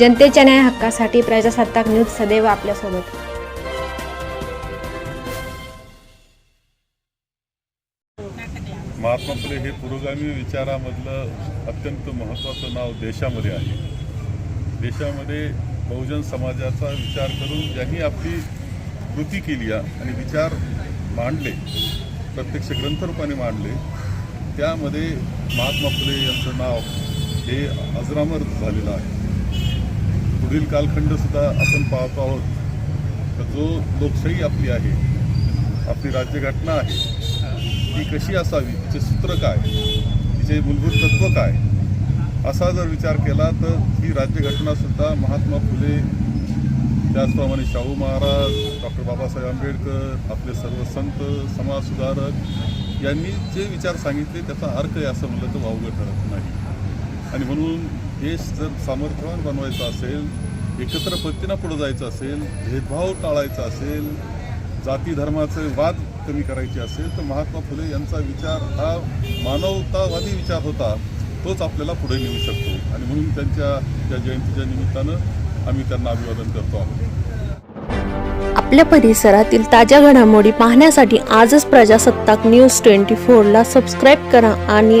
जनतेच्या न्याय हक्कासाठी प्रजासत्ताक न्यूज सदैव आपल्यासोबत. महात्मा फुले हे पुरोगामी विचारामधलं अत्यंत महत्त्वाचं नाव देशामध्ये आहे. देशामध्ये बहुजन समाजाचा विचार करून ज्यांनी आपली कृती केली आहे आणि विचार मांडले प्रत्यक्ष ग्रंथरूपाने मांडले त्यामध्ये महात्मा फुले यांचं नाव हे अजरामर झालेलं आहे. पुढील कालखंडसुद्धा आपण पाहतो आहोत. तर जो लोकशाही आपली आहे आपली राज्यघटना आहे ती कशी असावी? तिचे सूत्र काय? तिचे मूलभूत तत्व काय? असा जर विचार केला तर ही राज्यघटनासुद्धा महात्मा फुले त्याचप्रमाणे शाहू महाराज डॉक्टर बाबासाहेब आंबेडकर आपले सर्व संत समाजसुधारक यांनी जे विचार सांगितले त्याचा अर्थ आहे असं म्हणलं तर वावगं ठरत नाही. आणि म्हणून देश जर सामर्थ्यवान बनवायचा असेल एकत्र पद्धतीनं पुढं जायचं असेल भेदभाव टाळायचा असेल जाती धर्माचे वाद कमी करायचे असेल तर महात्मा फुले यांचा विचार हा मानवतावादी विचार होता तोच आपल्याला पुढे नेऊ शकतो. आणि म्हणून त्यांच्या त्या जयंतीच्या निमित्तानं आम्ही त्यांना अभिवादन करतो आहोत. आपल्या परिसरातील ताज्या घडामोडी पाहण्यासाठी आजच प्रजासत्ताक न्यूज ट्वेंटी फोरला सबस्क्राईब करा आणि